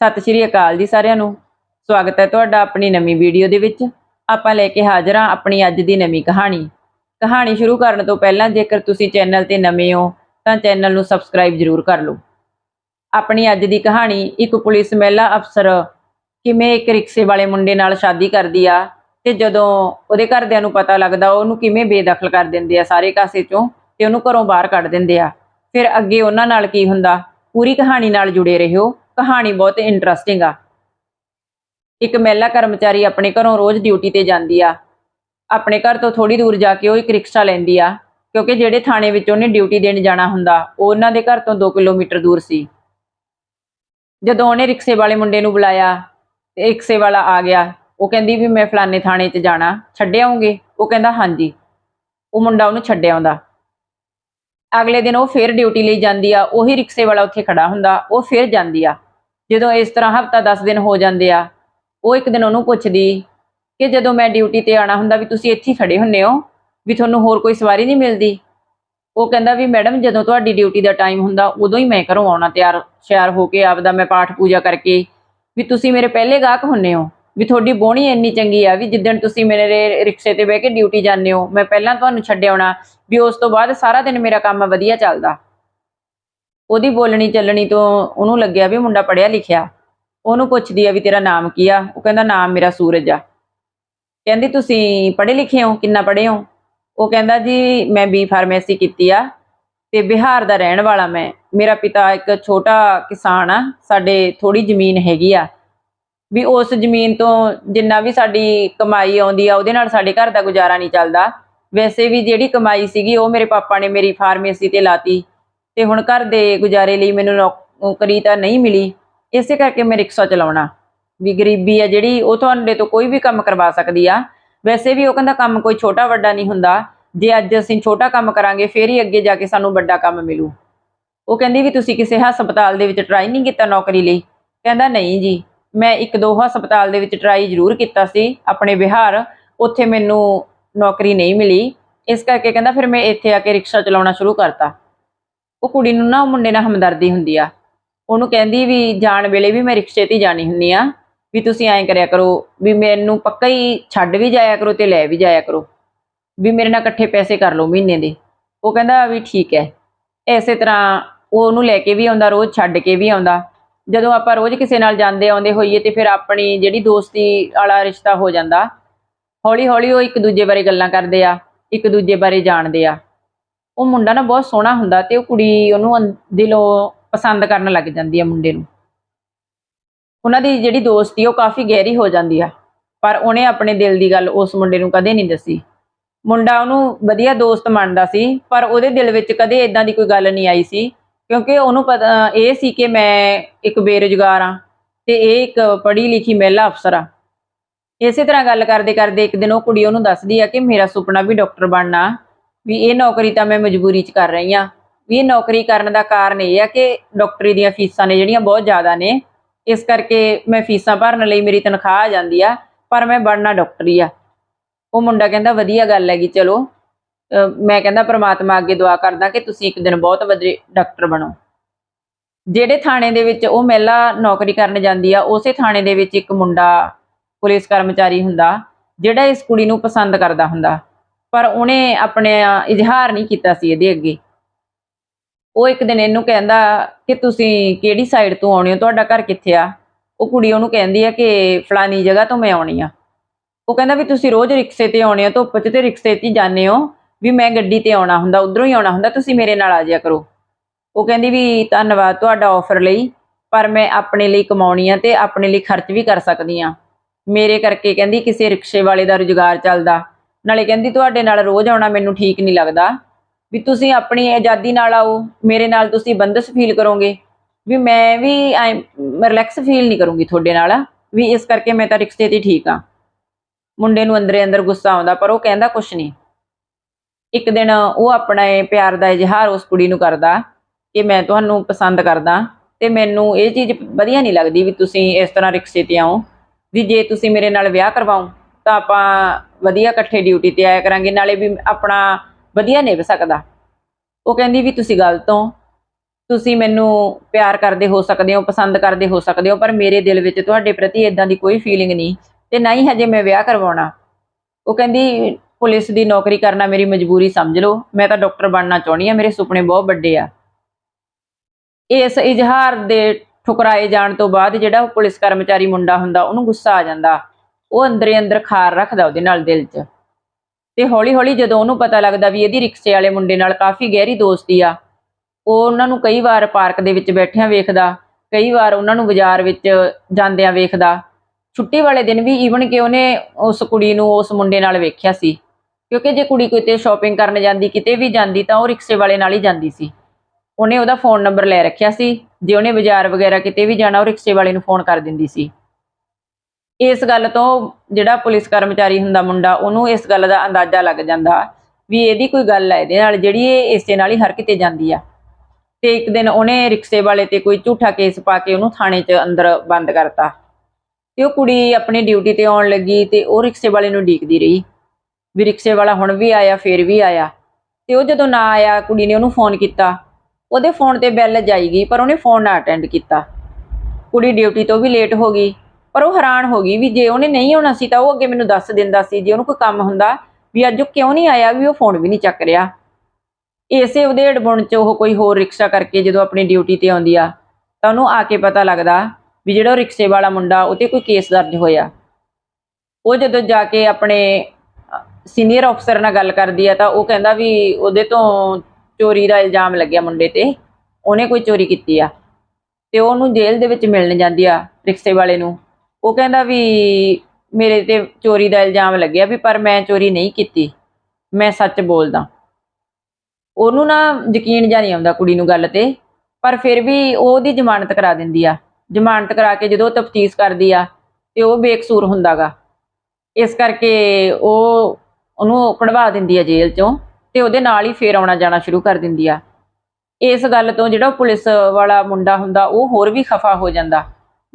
ਸਤਿ ਸ਼੍ਰੀ ਅਕਾਲ ਜੀ ਸਾਰਿਆਂ ਨੂੰ। ਸਵਾਗਤ ਹੈ ਤੁਹਾਡਾ ਆਪਣੀ ਨਵੀਂ ਵੀਡੀਓ ਦੇ ਵਿੱਚ। ਆਪਾਂ ਲੈ ਕੇ ਹਾਜ਼ਰ ਹਾਂ ਆਪਣੀ ਅੱਜ ਦੀ ਨਵੀਂ ਕਹਾਣੀ। ਕਹਾਣੀ ਸ਼ੁਰੂ ਕਰਨ ਤੋਂ ਪਹਿਲਾਂ ਜੇਕਰ ਤੁਸੀਂ ਚੈਨਲ ਤੇ ਨਵੇਂ ਹੋ, ਤਾਂ ਚੈਨਲ ਨੂੰ ਸਬਸਕ੍ਰਾਈਬ ਜ਼ਰੂਰ ਕਰ ਲਓ। ਆਪਣੀ ਅੱਜ ਦੀ ਕਹਾਣੀ, ਇੱਕ ਪੁਲਿਸ ਮਹਿਲਾ ਅਫਸਰ ਕਿਵੇਂ ਇੱਕ ਰਿਕਸ਼ੇ ਵਾਲੇ ਮੁੰਡੇ ਨਾਲ ਸ਼ਾਦੀ ਕਰਦੀ ਆ ਤੇ ਜਦੋਂ ਉਹਦੇ ਘਰਦਿਆਂ ਨੂੰ ਪਤਾ ਲੱਗਦਾ ਉਹਨੂੰ ਕਿਵੇਂ ਬੇਦਖਲ ਕਰ ਦਿੰਦੇ ਆ ਸਾਰੇ ਕਾਸੇ ਚੋਂ ਤੇ ਉਹਨੂੰ ਘਰੋਂ ਬਾਹਰ ਕੱਢ ਦਿੰਦੇ ਆ। ਫਿਰ ਅੱਗੇ ਉਹਨਾਂ ਨਾਲ ਕੀ ਹੁੰਦਾ? ਪੂਰੀ ਕਹਾਣੀ ਨਾਲ ਜੁੜੇ ਰਹੋ। ਕਹਾਣੀ ਬਹੁਤ ਇੰਟਰਸਟਿੰਗ ਆ। ਇੱਕ ਮਹਿਲਾ ਕਰਮਚਾਰੀ ਆਪਣੇ ਘਰੋਂ ਰੋਜ਼ ਡਿਊਟੀ ਤੇ ਜਾਂਦੀ ਆ। ਆਪਣੇ ਘਰ ਤੋਂ ਥੋੜੀ ਦੂਰ ਜਾ ਕੇ ਉਹ ਇੱਕ ਰਿਕਸ਼ਾ ਲੈਂਦੀ ਆ, ਕਿਉਂਕਿ ਜਿਹੜੇ ਥਾਣੇ ਵਿੱਚ ਉਹਨੇ ਡਿਊਟੀ ਦੇਣ ਜਾਣਾ ਹੁੰਦਾ, ਉਹ ਉਹਨਾਂ ਦੇ ਘਰ ਤੋਂ 2 ਕਿਲੋਮੀਟਰ ਦੂਰ ਸੀ। ਜਦੋਂ ਉਹਨੇ ਰਿਕਸ਼ੇ ਵਾਲੇ ਮੁੰਡੇ ਨੂੰ ਬੁਲਾਇਆ, ਤੇ ਰਿਕਸ਼ੇ ਵਾਲਾ ਆ ਗਿਆ, ਉਹ ਕਹਿੰਦੀ ਵੀ ਮੈਂ ਫਲਾਣੇ ਥਾਣੇ 'ਚ ਜਾਣਾ, ਛੱਡ ਆਉਂਗੇ? ਉਹ ਕਹਿੰਦਾ ਹਾਂਜੀ। ਉਹ ਮੁੰਡਾ ਉਹਨੂੰ ਛੱਡ ਆਉਂਦਾ। ਅਗਲੇ ਦਿਨ ਉਹ ਫੇਰ ਡਿਊਟੀ ਲਈ ਜਾਂਦੀ ਆ, ਉਹੀ ਰਿਕਸ਼ੇ ਵਾਲਾ ਉੱਥੇ ਖੜਾ ਹੁੰਦਾ, ਉਹ ਫੇਰ ਜਾਂਦੀ ਆ। ਜਦੋਂ ਇਸ ਤਰ੍ਹਾਂ ਹਫਤਾ 10 ਦਿਨ ਹੋ ਜਾਂਦੇ ਆ, ਉਹ ਇੱਕ ਦਿਨ ਉਹਨੂੰ ਪੁੱਛਦੀ ਕਿ ਜਦੋਂ ਮੈਂ ਡਿਊਟੀ ਤੇ ਆਣਾ ਹੁੰਦਾ ਵੀ ਤੁਸੀਂ ਇੱਥੇ ਹੀ ਖੜੇ ਹੁੰਨੇ ਹੋ, ਵੀ ਤੁਹਾਨੂੰ ਹੋਰ ਕੋਈ ਸਵਾਰੀ ਨਹੀਂ ਮਿਲਦੀ? ਉਹ ਕਹਿੰਦਾ ਵੀ ਮੈਡਮ ਜਦੋਂ ਤੁਹਾਡੀ ਡਿਊਟੀ ਦਾ ਟਾਈਮ ਹੁੰਦਾ, ਉਦੋਂ ਹੀ ਮੈਂ ਘਰੋਂ ਆਉਣਾ ਤਿਆਰ ਸ਼ਿਆਰ ਹੋ ਕੇ ਆਪਦਾ ਮੈਂ ਪਾਠ ਪੂਜਾ ਕਰਕੇ, ਵੀ ਤੁਸੀਂ ਮੇਰੇ ਪਹਿਲੇ ਗਾਹਕ ਹੁੰਨੇ ਹੋ, ਵੀ ਤੁਹਾਡੀ ਬੋਣੀ ਇੰਨੀ ਚੰਗੀ ਆ, ਵੀ ਜਿੱਦਣ ਤੁਸੀਂ ਮੇਰੇ ਰਿਕਸ਼ੇ ਤੇ ਬਹਿ ਕੇ ਡਿਊਟੀ ਜਾਂਦੇ ਹੋ, ਮੈਂ ਪਹਿਲਾਂ ਤੁਹਾਨੂੰ ਛੱਡ ਆਉਣਾ, ਵੀ ਉਸ ਤੋਂ ਬਾਅਦ ਸਾਰਾ ਦਿਨ ਮੇਰਾ ਕੰਮ ਵਧੀਆ ਚੱਲਦਾ। ਉਹਦੀ ਬੋਲਣੀ ਚੱਲਣੀ ਤੋਂ ਉਹਨੂੰ ਲੱਗਿਆ ਵੀ ਮੁੰਡਾ ਪੜਿਆ ਲਿਖਿਆ। ਉਹਨੂੰ ਪੁੱਛਦੀ ਆ ਵੀ ਤੇਰਾ ਨਾਮ ਕੀ ਆ? ਉਹ ਕਹਿੰਦਾ, ਨਾਮ ਮੇਰਾ ਸੂਰਜ ਆ। ਕਹਿੰਦੀ, ਤੁਸੀਂ ਪੜ੍ਹੇ ਲਿਖੇ ਹੋ? ਕਿੰਨਾ ਪੜ੍ਹੇ ਹੋ? ਉਹ ਕਹਿੰਦਾ, ਜੀ, ਮੈਂ ਬੀ ਫਾਰਮੇਸੀ ਕੀਤੀ ਆ ਤੇ ਬਿਹਾਰ ਦਾ ਰਹਿਣ ਵਾਲਾ ਮੈਂ। ਮੇਰਾ ਪਿਤਾ ਇੱਕ ਛੋਟਾ ਕਿਸਾਨ ਆ, ਸਾਡੇ ਥੋੜੀ ਜ਼ਮੀਨ ਹੈਗੀ ਆ। ਵੀ ਉਸ ਜ਼ਮੀਨ ਤੋਂ ਜਿੰਨਾ ਵੀ ਸਾਡੀ ਕਮਾਈ ਆਉਂਦੀ ਆ, ਉਹਦੇ ਨਾਲ ਸਾਡੇ ਘਰ ਦਾ ਗੁਜ਼ਾਰਾ ਨਹੀਂ ਚੱਲਦਾ। ਵੈਸੇ ਵੀ ਜਿਹੜੀ ਕਮਾਈ ਸੀਗੀ, ਉਹ ਮੇਰੇ ਪਾਪਾ ਨੇ ਮੇਰੀ ਫਾਰਮੇਸੀ ਤੇ ਲਾਤੀ। ਤੇ ਹੁਣ ਘਰ ਦੇ ਗੁਜ਼ਾਰੇ ਲਈ ਮੈਨੂੰ ਨੌਕ- ਨੌਕਰੀ ਤਾਂ ਨਹੀਂ ਮਿਲੀ, ਇਸੇ ਕਰਕੇ ਮੈਂ ਰਿਕਸ਼ਾ ਚਲਾਉਣਾ। ਵੀ ਗਰੀਬੀ ਆ ਜਿਹੜੀ, ਉਹ ਤੁਹਾਡੇ ਤੋਂ ਕੋਈ ਵੀ ਕੰਮ ਕਰਵਾ ਸਕਦੀ ਆ। ਵੈਸੇ ਵੀ ਉਹ ਕਹਿੰਦਾ ਕੰਮ ਕੋਈ ਛੋਟਾ ਵੱਡਾ ਨਹੀਂ ਹੁੰਦਾ। ਜੇ ਅੱਜ ਅਸੀਂ ਛੋਟਾ ਕੰਮ ਕਰਾਂਗੇ, ਫੇਰ ਹੀ ਅੱਗੇ ਜਾ ਕੇ ਸਾਨੂੰ ਵੱਡਾ ਕੰਮ ਮਿਲੂ। ਉਹ ਕਹਿੰਦੀ ਵੀ ਤੁਸੀਂ ਕਿਸੇ ਹਸਪਤਾਲ ਦੇ ਵਿੱਚ ਟਰਾਈ ਨਹੀਂ ਕੀਤਾ ਨੌਕਰੀ ਲਈ। ਕਹਿੰਦਾ ਨਹੀਂ ਜੀ, ਮੈਂ ਇੱਕ ਦੋ ਹਸਪਤਾਲ ਦੇ ਵਿੱਚ ਟਰਾਈ ਜ਼ਰੂਰ ਕੀਤਾ ਸੀ, ਆਪਣੇ ਬਿਹਾਰ ਉੱਥੇ ਮੈਨੂੰ ਨੌਕਰੀ ਨਹੀਂ ਮਿਲੀ। ਇਸ ਕਰਕੇ ਕਹਿੰਦਾ ਫਿਰ ਮੈਂ ਇੱਥੇ ਆ ਕੇ ਰਿਕਸ਼ਾ ਚਲਾਉਣਾ ਸ਼ੁਰੂ ਕਰਤਾ। ਉਹ ਕੁੜੀ ਨੂੰ ਨਾ ਉਹ ਮੁੰਡੇ ਨਾਲ ਹਮਦਰਦੀ ਹੁੰਦੀ ਆ। ਉਹਨੂੰ ਕਹਿੰਦੀ ਵੀ ਜਾਣ ਵੇਲੇ ਵੀ ਮੈਂ ਰਿਕਸ਼ੇ ਤੇ ਹੀ ਜਾਣੀ ਹੁੰਨੀ ਆ। ਵੀ ਤੁਸੀਂ ਐਂ ਕਰਿਆ ਕਰੋ ਵੀ ਮੈਨੂੰ ਪੱਕਾ ਹੀ ਛੱਡ ਵੀ ਜਾਇਆ ਕਰੋ ਤੇ ਲੈ ਵੀ ਜਾਇਆ ਕਰੋ। ਵੀ ਮੇਰੇ ਨਾਲ ਇਕੱਠੇ ਪੈਸੇ ਕਰ ਲਓ ਮਹੀਨੇ ਦੇ। ਉਹ ਕਹਿੰਦਾ ਵੀ ਠੀਕ ਹੈ ਇਸੇ ਤਰ੍ਹਾਂ ਉਹ ਉਹਨੂੰ ਲੈ ਕੇ ਵੀ ਆਉਂਦਾ, ਰੋਜ਼ ਛੱਡ ਕੇ ਵੀ ਆਉਂਦਾ। ਜਦੋਂ ਆਪਾਂ ਰੋਜ਼ ਕਿਸੇ ਨਾਲ ਜਾਂਦੇ ਆਉਂਦੇ ਹੋਈਏ ਤੇ ਫਿਰ ਆਪਣੀ ਜਿਹੜੀ ਦੋਸਤੀ ਵਾਲਾ ਰਿਸ਼ਤਾ ਹੋ ਜਾਂਦਾ। ਹੌਲੀ ਹੌਲੀ ਉਹ ਇੱਕ ਦੂਜੇ ਬਾਰੇ ਗੱਲਾਂ ਕਰਦੇ ਆ, ਇੱਕ ਦੂਜੇ ਬਾਰੇ ਜਾਣਦੇ ਆ। ਉਹ ਮੁੰਡਾ ਨਾ ਬਹੁਤ ਸੋਹਣਾ ਹੁੰਦਾ ਤੇ ਉਹ ਕੁੜੀ ਉਹਨੂੰ ਅੰ- ਦਿਲੋਂ ਪਸੰਦ ਕਰਨ ਲੱਗ ਜਾਂਦੀ ਆ ਮੁੰਡੇ ਨੂੰ। ਉਹਨਾਂ ਦੀ ਜਿਹੜੀ ਦੋਸਤੀ ਉਹ ਕਾਫੀ ਗਹਿਰੀ ਹੋ ਜਾਂਦੀ ਆ, ਪਰ ਉਹਨੇ ਆਪਣੇ ਦਿਲ ਦੀ ਗੱਲ ਉਸ ਮੁੰਡੇ ਨੂੰ ਕਦੇ ਨਹੀਂ ਦੱਸੀ। ਮੁੰਡਾ ਉਹਨੂੰ ਵਧੀਆ ਦੋਸਤ ਮੰਨਦਾ ਸੀ, ਪਰ ਉਹਦੇ ਦਿਲ ਵਿੱਚ ਕਦੇ ਇਦਾਂ ਦੀ ਕੋਈ ਗੱਲ ਨਹੀਂ ਆਈ ਸੀ, ਕਿਉਂਕਿ ਉਹਨੂੰ ਪਤਾ, ਇਹ ਸੀ ਕਿ ਮੈਂ ਇੱਕ ਬੇਰੁਜ਼ਗਾਰ ਆ ਤੇ ਇਹ ਇੱਕ ਪੜ੍ਹੀ ਲਿਖੀ ਮਹਿਲਾ ਅਫਸਰ ਆ। ਇਸੇ ਤਰ੍ਹਾਂ ਗੱਲ ਕਰਦੇ ਕਰਦੇ ਇੱਕ ਦਿਨ ਉਹ ਕੁੜੀ ਉਹਨੂੰ ਦੱਸਦੀ ਆ ਕਿ ਮੇਰਾ ਸੁਪਨਾ ਵੀ ਡਾਕਟਰ ਬਣਨਾ ਵੀ ਇਹ ਨੌਕਰੀ ਤਾਂ ਮੈਂ ਮਜਬੂਰੀ 'ਚ ਕਰ ਰਹੀ ਆ ਵੀ ਇਹ ਨੌਕਰੀ ਕਰਨ ਦਾ ਕਾਰਨ ਇਹ ਆ ਕਿ ਡਾਕਟਰੀ ਦੀਆਂ ਫੀਸਾਂ ਨੇ ਜਿਹੜੀਆਂ ਬਹੁਤ ਜ਼ਿਆਦਾ ਨੇ। ਇਸ ਕਰਕੇ ਮੈਂ ਫੀਸਾਂ ਭਰਨ ਲਈ ਮੇਰੀ ਤਨਖਾਹ ਆ ਜਾਂਦੀ ਆ, ਪਰ ਮੈਂ ਬਣਨਾ ਡਾਕਟਰੀ ਆ। ਉਹ ਮੁੰਡਾ ਕਹਿੰਦਾ ਵਧੀਆ ਗੱਲ ਹੈਗੀ, ਚਲੋ। ਮੈਂ ਕਹਿੰਦਾ ਪ੍ਰਮਾਤਮਾ ਅੱਗੇ ਦੁਆ ਕਰਦਾ ਕਿ ਤੁਸੀਂ ਇੱਕ ਦਿਨ ਬਹੁਤ ਵਧੀਆ ਡਾਕਟਰ ਬਣੋ। ਜਿਹੜੇ ਥਾਣੇ ਦੇ ਵਿੱਚ ਉਹ ਮਹਿਲਾ ਨੌਕਰੀ ਕਰਨ ਜਾਂਦੀ ਆ, ਉਸੇ ਥਾਣੇ ਦੇ ਵਿੱਚ ਇੱਕ ਮੁੰਡਾ ਪੁਲਿਸ ਕਰਮਚਾਰੀ ਹੁੰਦਾ, ਜਿਹੜਾ ਇਸ ਕੁੜੀ ਨੂੰ ਪਸੰਦ ਕਰਦਾ ਹੁੰਦਾ। ਪਰ ਉਹਨੇ ਆਪਣੇ ਇਜ਼ਹਾਰ ਨਹੀਂ ਕੀਤਾ ਸੀ ਇਹਦੇ ਅੱਗੇ। ਉਹ ਇੱਕ ਦਿਨ ਇਹਨੂੰ ਕਹਿੰਦਾ ਕਿ ਤੁਸੀਂ ਕਿਹੜੀ ਸਾਈਡ ਤੋਂ ਆਉਣੇ ਹੋ? ਤੁਹਾਡਾ ਘਰ ਕਿੱਥੇ ਆ? ਉਹ ਕੁੜੀ ਉਹਨੂੰ ਕਹਿੰਦੀ ਆ ਕਿ ਫਲਾਨੀ ਜਗ੍ਹਾ ਤੋਂ ਮੈਂ ਆਉਣੀ ਆ। ਉਹ ਕਹਿੰਦਾ ਵੀ ਤੁਸੀਂ ਰੋਜ਼ ਰਿਕਸ਼ੇ ਤੇ ਆਉਣੇ ਹੋ, ਧੁੱਪ 'ਚ ਤੇ ਰਿਕਸ਼ੇ 'ਚ ਹੀ ਜਾਂਦੇ ਹੋ, ਵੀ ਮੈਂ ਗੱਡੀ ਤੇ ਆਉਣਾ ਹੁੰਦਾ, ਉਧਰੋਂ ਹੀ ਆਉਣਾ ਹੁੰਦਾ, ਤੁਸੀਂ ਮੇਰੇ ਨਾਲ ਆ ਜਾਇਆ ਕਰੋ। ਉਹ ਕਹਿੰਦੀ ਵੀ ਧੰਨਵਾਦ ਤੁਹਾਡਾ ਆਫਰ ਲਈ, ਪਰ ਮੈਂ ਆਪਣੇ ਲਈ ਕਮਾਉਣੀ ਆ ਤੇ ਆਪਣੇ ਲਈ ਖਰਚ ਵੀ ਕਰ ਸਕਦੀ ਆ। ਮੇਰੇ ਕਰਕੇ ਕਹਿੰਦੀ ਕਿਸੇ ਰਿਕਸ਼ੇ ਵਾਲੇ ਦਾ ਰੁਜ਼ਗਾਰ ਚੱਲਦਾ। ਨਾਲੇ ਕਹਿੰਦੀ ਤੁਹਾਡੇ ਨਾਲ ਰੋਜ਼ ਆਉਣਾ ਮੈਨੂੰ ਠੀਕ ਨਹੀਂ ਲੱਗਦਾ। ਵੀ ਤੁਸੀਂ ਆਪਣੀ ਆਜ਼ਾਦੀ ਨਾਲ ਆਓ, ਮੇਰੇ ਨਾਲ ਤੁਸੀਂ ਬੰਦਸ਼ ਫੀਲ ਕਰੋਗੇ। ਵੀ ਮੈਂ ਵੀ ਰਿਲੈਕਸ ਫੀਲ ਨਹੀਂ ਕਰੂੰਗੀ ਤੁਹਾਡੇ ਨਾਲ, ਵੀ ਇਸ ਕਰਕੇ ਮੈਂ ਤਾਂ ਰਿਕਸ਼ੇ ਤੇ ਠੀਕ ਆ। ਮੁੰਡੇ ਨੂੰ ਅੰਦਰੇ ਅੰਦਰ ਗੁੱਸਾ ਆਉਂਦਾ, ਪਰ ਉਹ ਕਹਿੰਦਾ ਕੁਛ ਨਹੀਂ। ਇੱਕ ਦਿਨ ਉਹ ਆਪਣਾ ਪਿਆਰ ਦਾ ਇਜ਼ਹਾਰ ਉਸ ਕੁੜੀ ਨੂੰ ਕਰਦਾ ਕਿ ਮੈਂ ਤੁਹਾਨੂੰ ਪਸੰਦ ਕਰਦਾ ਤੇ ਮੈਨੂੰ ਇਹ ਚੀਜ਼ ਵਧੀਆ ਨਹੀਂ ਲੱਗਦੀ ਵੀ ਤੁਸੀਂ ਇਸ ਤਰ੍ਹਾਂ ਰਿਕਸ਼ੇ ਤੇ ਆਓ, ਵੀ ਜੇ ਤੁਸੀਂ ਮੇਰੇ ਨਾਲ ਵਿਆਹ ਕਰਵਾਓ। ਤਾਂ ਆਪਾਂ ਵਧੀਆ ਇਕੱਠੇ ਡਿਊਟੀ ਤੇ ਆਇਆ ਕਰਾਂਗੇ, ਨਾਲੇ ਵੀ ਆਪਣਾ ਵਧੀਆ ਨਿਭ ਸਕਦਾ। ਉਹ ਕਹਿੰਦੀ ਵੀ ਤੁਸੀਂ ਗਲਤ ਹੋ। ਤੁਸੀਂ ਮੈਨੂੰ ਪਿਆਰ ਕਰਦੇ ਹੋ ਸਕਦੇ ਹੋ, ਪਸੰਦ ਕਰਦੇ ਹੋ ਸਕਦੇ ਹੋ, ਪਰ ਮੇਰੇ ਦਿਲ ਵਿੱਚ ਤੁਹਾਡੇ ਪ੍ਰਤੀ ਇਦਾਂ ਦੀ ਕੋਈ ਫੀਲਿੰਗ ਨਹੀਂ ਤੇ ਨਾ ਹੀ ਹਜੇ ਮੈਂ ਵਿਆਹ ਕਰਵਾਉਣਾ। ਉਹ ਕਹਿੰਦੀ, ਪੁਲਿਸ ਦੀ ਨੌਕਰੀ ਕਰਨਾ ਮੇਰੀ ਮਜਬੂਰੀ ਸਮਝ ਲਓ। ਮੈਂ ਤਾਂ ਡਾਕਟਰ ਬਣਨਾ ਚਾਹੁੰਦੀ ਆ ਮੇਰੇ ਸੁਪਨੇ ਬਹੁਤ ਵੱਡੇ ਆ। ਇਸ ਇਜ਼ਹਾਰ ਦੇ ਠੁਕਰਾਏ ਜਾਣ ਤੋਂ ਬਾਅਦ ਜਿਹੜਾ ਉਹ ਪੁਲਿਸ ਕਰਮਚਾਰੀ ਮੁੰਡਾ ਹੁੰਦਾ, ਉਹਨੂੰ ਗੁੱਸਾ ਆ ਜਾਂਦਾ। ਉਹ ਅੰਦਰੇ ਅੰਦਰ ਖਾਰ ਰੱਖਦਾ ਉਹਦੇ ਨਾਲ ਦਿਲ 'ਚ। ਤੇ ਹੌਲੀ ਹੌਲੀ ਜਦੋਂ ਉਹਨੂੰ ਪਤਾ ਲੱਗਦਾ ਵੀ ਇਹਦੀ ਰਿਕਸ਼ੇ ਵਾਲੇ ਮੁੰਡੇ ਨਾਲ ਕਾਫੀ ਗਹਿਰੀ ਦੋਸਤੀ ਆ, ਉਹ ਉਹਨਾਂ ਨੂੰ ਕਈ ਵਾਰ ਪਾਰਕ ਦੇ ਵਿੱਚ ਬੈਠਿਆਂ ਵੇਖਦਾ, ਕਈ ਵਾਰ ਉਹਨਾਂ ਨੂੰ ਬਾਜ਼ਾਰ ਵਿੱਚ ਜਾਂਦਿਆਂ ਵੇਖਦਾ। ਛੁੱਟੀ ਵਾਲੇ ਦਿਨ ਵੀ ਈਵਨ ਕਿ ਉਹਨੇ ਉਸ ਕੁੜੀ ਨੂੰ ਉਸ ਮੁੰਡੇ ਨਾਲ ਵੇਖਿਆ ਸੀ। ਕਿਉਂਕਿ ਜੇ ਕੁੜੀ ਕਿਤੇ ਸ਼ਾਪਿੰਗ ਕਰਨ ਜਾਂਦੀ, ਕਿਤੇ ਵੀ ਜਾਂਦੀ ਤਾਂ ਉਹ ਰਿਕਸ਼ੇ ਵਾਲੇ ਨਾਲ ਹੀ ਜਾਂਦੀ ਸੀ। ਉਹਨੇ ਉਹਦਾ ਫੋਨ ਨੰਬਰ ਲੈ ਰੱਖਿਆ ਸੀ। ਜੇ ਉਹਨੇ ਬਾਜ਼ਾਰ ਵਗੈਰਾ ਕਿਤੇ ਵੀ ਜਾਣਾ, ਉਹ ਰਿਕਸ਼ੇ ਵਾਲੇ ਨੂੰ ਫੋਨ ਕਰ ਦਿੰਦੀ ਸੀ। ਇਸ ਗੱਲ ਤੋਂ ਜਿਹੜਾ ਪੁਲਿਸ ਕਰਮਚਾਰੀ ਹੁੰਦਾ ਮੁੰਡਾ, ਉਹਨੂੰ ਇਸ ਗੱਲ ਦਾ ਅੰਦਾਜ਼ਾ ਲੱਗ ਜਾਂਦਾ ਵੀ ਇਹਦੀ ਕੋਈ ਗੱਲ ਹੈ ਇਹਦੇ ਨਾਲ ਜਿਹੜੀ ਇਹ ਇਸੇ ਨਾਲ ਹੀ ਹਰ ਕਿਤੇ ਜਾਂਦੀ ਆ। ਤੇ ਇੱਕ ਦਿਨ ਉਹਨੇ ਰਿਕਸ਼ੇ ਵਾਲੇ ਤੇ ਕੋਈ ਝੂਠਾ ਕੇਸ ਪਾ ਕੇ ਉਹਨੂੰ ਥਾਣੇ 'ਚ ਅੰਦਰ ਬੰਦ ਕਰਤਾ। ਤੇ ਉਹ ਕੁੜੀ ਆਪਣੀ ਡਿਊਟੀ ਤੇ ਆਉਣ ਲੱਗੀ ਤੇ ਉਹ ਰਿਕਸ਼ੇ ਵਾਲੇ ਨੂੰ ਡੀਕਦੀ ਰਹੀ। ਵੀ ਰਿਕਸ਼ੇ ਵਾਲਾ ਹੁਣ ਵੀ ਆਇਆ, ਫੇਰ ਵੀ ਆਇਆ। ਤੇ ਉਹ ਜਦੋਂ ਨਾ ਆਇਆ, ਕੁੜੀ ਨੇ ਉਹਨੂੰ ਫੋਨ ਕੀਤਾ। ਉਹਦੇ ਫੋਨ ਤੇ ਬੈਲ ਜਾਈ ਗਈ, ਪਰ ਉਹਨੇ ਫੋਨ ਨਾ ਅਟੈਂਡ ਕੀਤਾ। ਕੁੜੀ ਡਿਊਟੀ ਤੋਂ ਵੀ ਲੇਟ ਹੋ ਗਈ। ਪਰ ਉਹ ਹੈਰਾਨ ਹੋ ਗਈ ਵੀ ਜੇ ਉਹਨੇ ਨਹੀਂ ਆਉਣਾ ਸੀ ਤਾਂ ਉਹ ਅੱਗੇ ਮੈਨੂੰ ਦੱਸ ਦਿੰਦਾ ਸੀ, ਜੇ ਉਹਨੂੰ ਕੋਈ ਕੰਮ ਹੁੰਦਾ ਵੀ ਅੱਜ ਉਹ ਕਿਉਂ ਨਹੀਂ ਆਇਆ ਵੀ ਉਹ ਫੋਨ ਵੀ ਨਹੀਂ ਚੱਕ ਰਿਹਾ। ਇਸੇ ਉਧੇੜ ਬੁਣ ਚ ਉਹ ਕੋਈ ਹੋਰ ਰਿਕਸ਼ਾ ਕਰਕੇ ਜਦੋਂ ਆਪਣੀ ਡਿਊਟੀ ਤੇ ਆਉਂਦੀ ਆ, ਤਾਂ ਉਹਨੂੰ ਆ ਕੇ ਪਤਾ ਲੱਗਦਾ ਵੀ ਜਿਹੜਾ ਉਹ ਰਿਕਸ਼ੇ ਵਾਲਾ ਮੁੰਡਾ ਉਹ ਤੇ ਕੋਈ ਕੇਸ ਦਰਜ ਹੋਇਆ। ਉਹ ਜਦੋਂ ਜਾ ਕੇ ਆਪਣੇ ਸੀਨੀਅਰ ਅਫਸਰ ਨਾਲ ਗੱਲ ਕਰਦੀ ਆ ਤਾਂ ਉਹ ਕਹਿੰਦਾ ਵੀ ਉਹਦੇ ਤੋਂ ਚੋਰੀ ਦਾ ਇਲਜ਼ਾਮ ਲੱਗਿਆ ਮੁੰਡੇ ਤੇ, ਉਹਨੇ ਕੋਈ ਚੋਰੀ ਕੀਤੀ ਆ। ਤੇ ਉਹਨੂੰ ਜੇਲ੍ਹ ਦੇ ਵਿੱਚ ਮਿਲਣ ਜਾਂਦੀ ਆ ਰਿਕਸ਼ੇ ਵਾਲੇ ਨੂੰ। ਉਹ ਕਹਿੰਦਾ ਵੀ ਮੇਰੇ ਤੇ ਚੋਰੀ ਦਾ ਇਲਜ਼ਾਮ ਲੱਗਿਆ ਵੀ ਪਰ ਮੈਂ ਚੋਰੀ ਨਹੀਂ ਕੀਤੀ। ਮੈਂ ਸੱਚ ਬੋਲਦਾ। ਉਹਨੂੰ ਨਾ ਯਕੀਨ ਜਾਂ ਨਹੀਂ ਆਉਂਦਾ ਕੁੜੀ ਨੂੰ ਗੱਲ ਤੇ, ਪਰ ਫਿਰ ਵੀ ਉਹਦੀ ਜ਼ਮਾਨਤ ਕਰਾ ਦਿੰਦੀ ਆ। ਜ਼ਮਾਨਤ ਕਰਾ ਕੇ ਜਦੋਂ ਤਫਤੀਸ਼ ਕਰਦੀ ਆ, ਤੇ ਉਹ ਬੇਕਸੂਰ ਹੁੰਦਾਗਾ। ਇਸ ਕਰਕੇ ਉਹ, ਉਹਨੂੰ ਕਢਵਾ ਦਿੰਦੀ ਆ ਜੇਲ੍ਹ ਚੋਂ, ਤੇ ਉਹਦੇ ਨਾਲ ਹੀ ਫੇਰ ਆਉਣਾ ਜਾਣਾ ਸ਼ੁਰੂ ਕਰ ਦਿੰਦੀ ਆ। ਇਸ ਗੱਲ ਤੋਂ ਜਿਹੜਾ ਪੁਲਿਸ ਵਾਲਾ ਮੁੰਡਾ ਹੁੰਦਾ, ਉਹ ਹੋਰ ਵੀ ਖਫਾ ਹੋ ਜਾਂਦਾ।